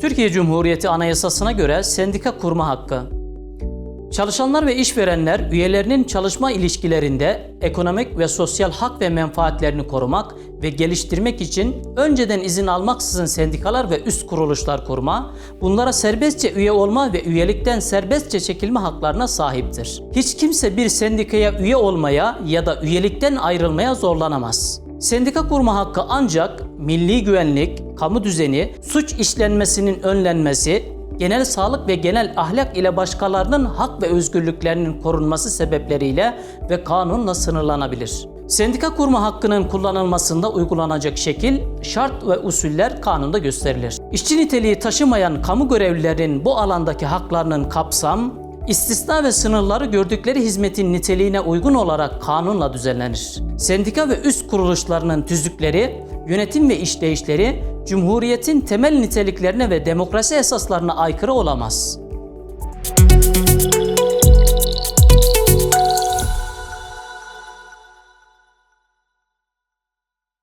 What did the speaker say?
Türkiye Cumhuriyeti Anayasası'na göre sendika kurma hakkı. Çalışanlar ve işverenler üyelerinin çalışma ilişkilerinde ekonomik ve sosyal hak ve menfaatlerini korumak ve geliştirmek için önceden izin almaksızın sendikalar ve üst kuruluşlar kurma, bunlara serbestçe üye olma ve üyelikten serbestçe çekilme haklarına sahiptir. Hiç kimse bir sendikaya üye olmaya ya da üyelikten ayrılmaya zorlanamaz. Sendika kurma hakkı ancak milli güvenlik, kamu düzeni, suç işlenmesinin önlenmesi, genel sağlık ve genel ahlak ile başkalarının hak ve özgürlüklerinin korunması sebepleriyle ve kanunla sınırlanabilir. Sendika kurma hakkının kullanılmasında uygulanacak şekil, şart ve usuller kanunda gösterilir. İşçi niteliği taşımayan kamu görevlilerinin bu alandaki haklarının kapsam, istisna ve sınırları gördükleri hizmetin niteliğine uygun olarak kanunla düzenlenir. Sendika ve üst kuruluşlarının tüzükleri, yönetim ve işleyişleri Cumhuriyetin temel niteliklerine ve demokrasi esaslarına aykırı olamaz.